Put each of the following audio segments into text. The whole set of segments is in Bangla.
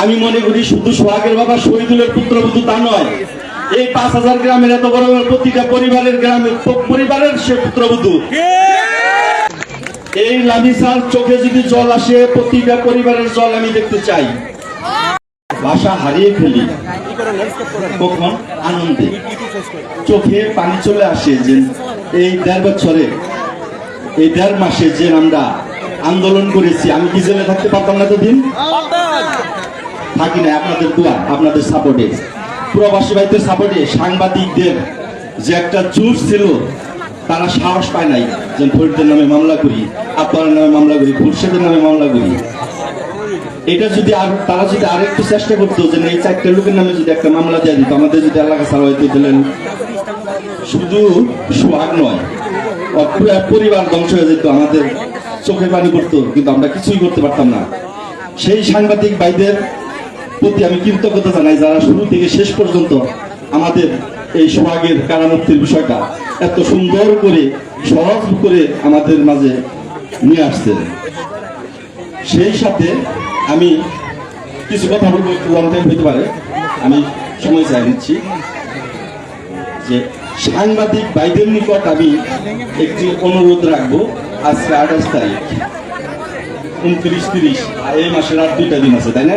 আমি মনে করি শুধু সোহাগের বাবা শহীদুলের পুত্রবধূ তা নয়। এই পাঁচ হাজার গ্রামের এত বড় প্রতিটা পরিবারের গ্রামের পরিবারের সে পুত্রবধূ। এই লামিসার চোখে যদি জল আসে, প্রতিটা পরিবারের জল আমি দেখতে চাই। ভাষা হারিয়ে ফেলি। কখন? আনন্দে। চোখে পানি চলে আসে যে এই দেড় বছরে, এই দেড় মাসে যে আমরা আন্দোলন করেছি, আমি কি জেলে থাকতে পারতাম না তো দিন থাকি না আপনাদের দোয়া আপনাদের সাপোর্টে। প্রবাসী ভাইদের সাপোর্টে সাংবাদিকদের যে একটা জোর ছিল, তারা সাহস পায় নাই যে ফরিদের নামে মামলা করি আপনার নামে মামলা করি, খুরশেদের নামে মামলা করি। এটা যদি আর তারা যদি আরেকটু চেষ্টা করতো যে এই চারটে লোকের নামে যদি একটা মামলা দিয়ে দিত, আমাদের যদি এলাকা হয়তো দিলেন। শুধু সোহাগ নয় পরিবার ধ্বংস হয়ে যেত, আমাদের চোখে পানি পড়তো, কিন্তু আমরা কিছুই করতে পারতাম না। সেই সাংবাদিক ভাইদের প্রতি আমি কৃতজ্ঞতা জানাই যারা শুরু থেকে শেষ পর্যন্ত আমাদের এই সোহাগের কারামুক্তির বিষয়টা এত সুন্দর করে, সহজ করে আমাদের মাঝে নিয়ে আসছেন সেই সাথে আমি কিছু কথা বলব, একটু লং টাইম পারে, আমি সময় চাই নিচ্ছি। যে সাংবাদিক ভাইদের নিকট আমি একটি অনুরোধ রাখব, আজকে আঠাশ তারিখ। উনত্রিশ, তিরিশ। আর এই মাসের আর দুইটা দিন আছে, তাই না?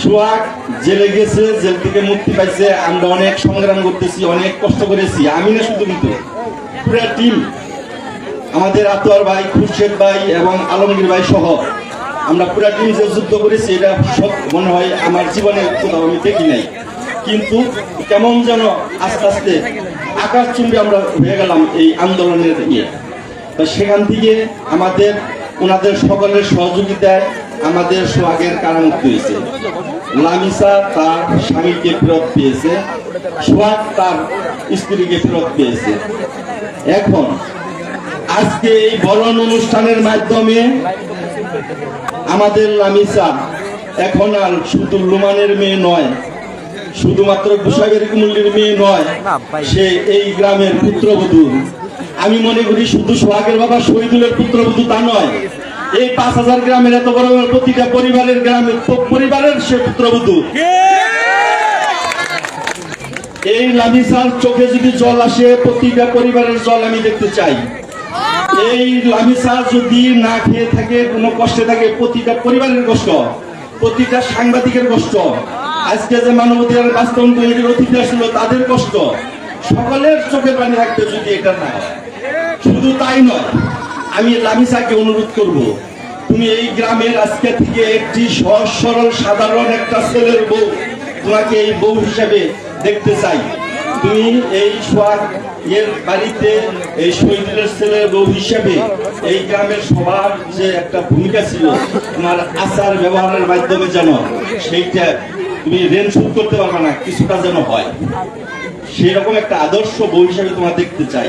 সোহাগ জেলে গেছে, জেল থেকে মুক্তি পাইছে। আমরা অনেক সংগ্রাম করতেছি, অনেক কষ্ট করেছি। আমি না শুধু কিন্তু, পুরো টিম আমাদের আতোয়ার ভাই, খুরশেদ ভাই এবং আলমগীর ভাই সহ আমরা পুরা টিম যে যুদ্ধ করেছি, এটা সব মনে হয় আমার জীবনে কোথাও আমি দেখি নাই। কিন্তু কেমন যেন আস্তে আস্তে আকাশ চুম্বি আমরা হয়ে গেলাম এই আন্দোলনের ইয়ে। সেখান থেকে আমাদের ওনাদের সকলের সহযোগিতায় আমাদের সোহাগের কারামুক্তি হয়েছে। লামিসা তার স্বামীকে ফেরত পেয়েছে। সোহাগ তার স্ত্রীকে ফেরত পেয়েছে। এখন, আজকে এই বরণ অনুষ্ঠানের মাধ্যমে আমাদের লামিসা এখন আর শুধু লুমানের মেয়ে নয়, শুধুমাত্র গুসাগের কুমুল্লির মেয়ে নয়, সে এই গ্রামের পুত্রবধূ। আমি মনে করি শুধু সোহাগের বাবা শহীদুলের পুত্রবধূ তা নয়। এই পাঁচ হাজার গ্রামের এত বড় প্রতিটা পরিবারের গ্রামের পরিবারের সে পুত্রবধূ। এই লামিসার চোখে যদি জল আসে, প্রতিটা পরিবারের জল আমি দেখতে চাই। এই লামিসা যদি না খেয়ে থাকে, কোনো কষ্টে থাকে, প্রতিটা পরিবারের কষ্ট, প্রতিটা সাংবাদিকের কষ্ট। আজকে যে মানবতার বাস্তব তৈরির অতিথি আসলো, তাদের কষ্ট। সকলের চোখে পানি রাখতে যদি এটা না শুধু তাই নয়, আমি লামিসাকে অনুরোধ করব, তুমি এই গ্রামের আজকে থেকে একটি সহজ, সরল, সাধারণ একটা ছেলের বউ, তোমাকে এই বউ হিসেবে দেখতে চাই। তুমি এই সোয়াগ এর বাড়িতে এই শহীদের ছেলের বউ হিসেবে এই গ্রামের সবার যে একটা ভূমিকা ছিল, তোমার আচার ব্যবহারের মাধ্যমে যেন সেইটা তুমি ঋণ শোধ করতে পারবে না, কিছুটা যেন হয়। সেরকম একটা আদর্শ বউ হিসাবে তোমার দেখতে চাই।